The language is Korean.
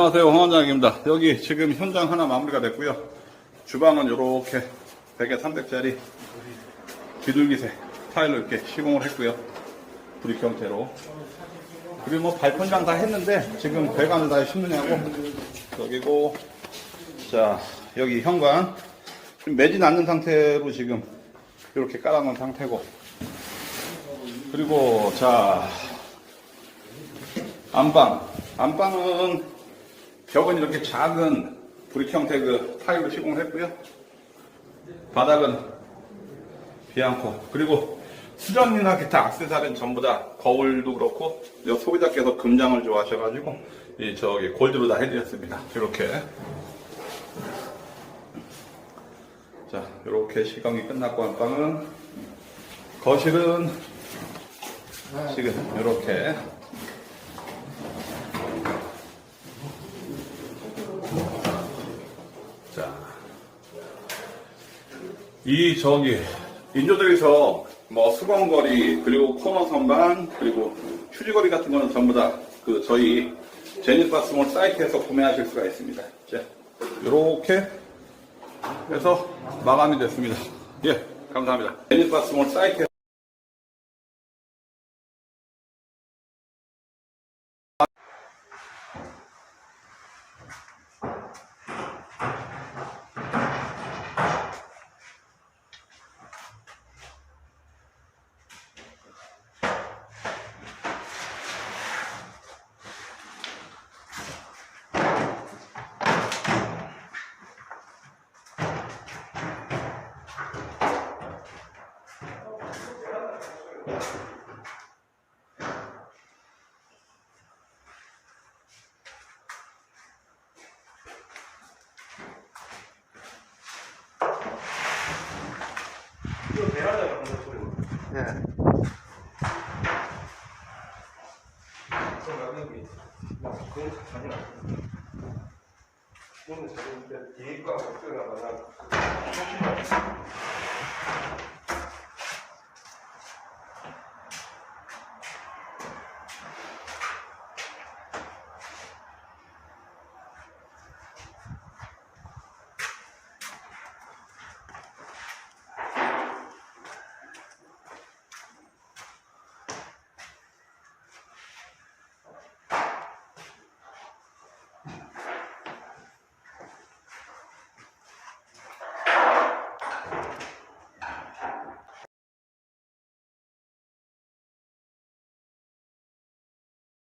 안녕하세요 황원장입니다. 여기 지금 현장 하나 마무리가 됐고요. 주방은 이렇게 100에 300짜리 비둘기색 타일로 이렇게 시공을 했고요. 브릭 형태로. 그리고 뭐 발판장 다 했는데 지금 배관을 다 심느냐고. 여기고 자 여기 현관. 매진 않는 상태로 지금 이렇게 깔아놓은 상태고. 그리고 자 안방. 안방은 벽은 이렇게 작은 브릭 형태 그 타일로 시공을 했고요. 바닥은 비앙코. 그리고 수전이나 기타 악세사리는 전부 다 거울도 그렇고 여 소비자께서 금장을 좋아하셔가지고 이 저기 골드로 다 해드렸습니다. 이렇게. 자 이렇게 시공이 끝났고 안방은 거실은 지금 이렇게 이 저기 인조들에서 뭐 수건거리 그리고 코너 선반 그리고 휴지거리 같은 거는 전부 다 그 저희 제니스바스몰 사이트에서 구매하실 수가 있습니다. 자, 이렇게 해서 마감이 됐습니다. 예, 감사합니다. 제니스바스몰 사이트 네. 그건 자신이 그거는 자신인데 뒤에 거 없어가 많아